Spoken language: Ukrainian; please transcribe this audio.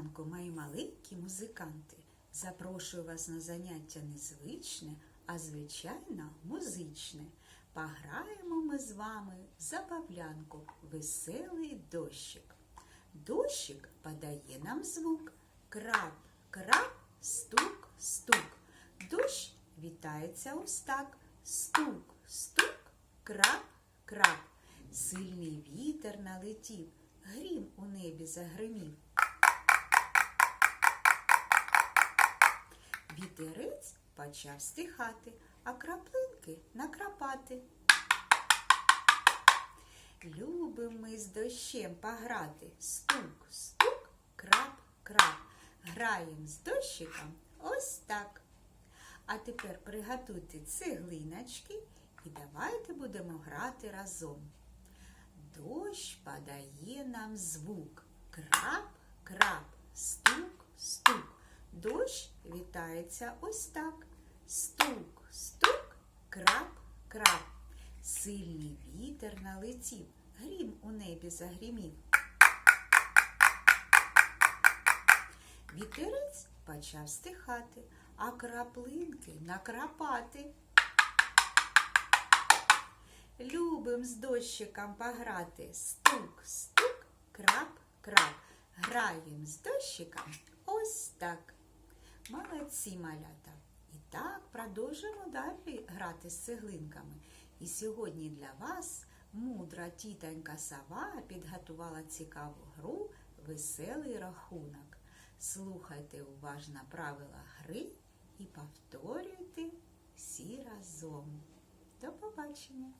ранку, мої маленькі музиканти. Запрошую вас на заняття незвичне, а звичайно музичне. Пограємо ми з вами в забавлянку веселий дощик. Дощик подає нам звук крап, крап, стук, стук. Дощ вітається ось так. Стук, стук, крап, крап. Сильний вітер налетів, грім у небі загримів. Вітерець почав стихати, а краплинки накрапати. Любим ми з дощем пограти. Стук, стук, крап, крап. Граєм з дощиком ось так. А тепер приготуйте цеглиночки і давайте будемо грати разом. Дощ подає нам звук. Крап, крап, стук, стук. Дощ вітається ось так. Стук, стук, крап, крап. Сильний вітер налетів, грім у небі загримів. Вітерець почав стихати, а краплинки накрапати. Любим з дощиком пограти. Стук, стук, крап, крап. Граєм з дощиком ось так. Молодці малята. І так продовжуємо далі грати з цеглинками. І сьогодні для вас мудра тітонька сова підготувала цікаву гру Веселий рахунок. Слухайте уважно правила гри і повторюйте всі разом. До побачення!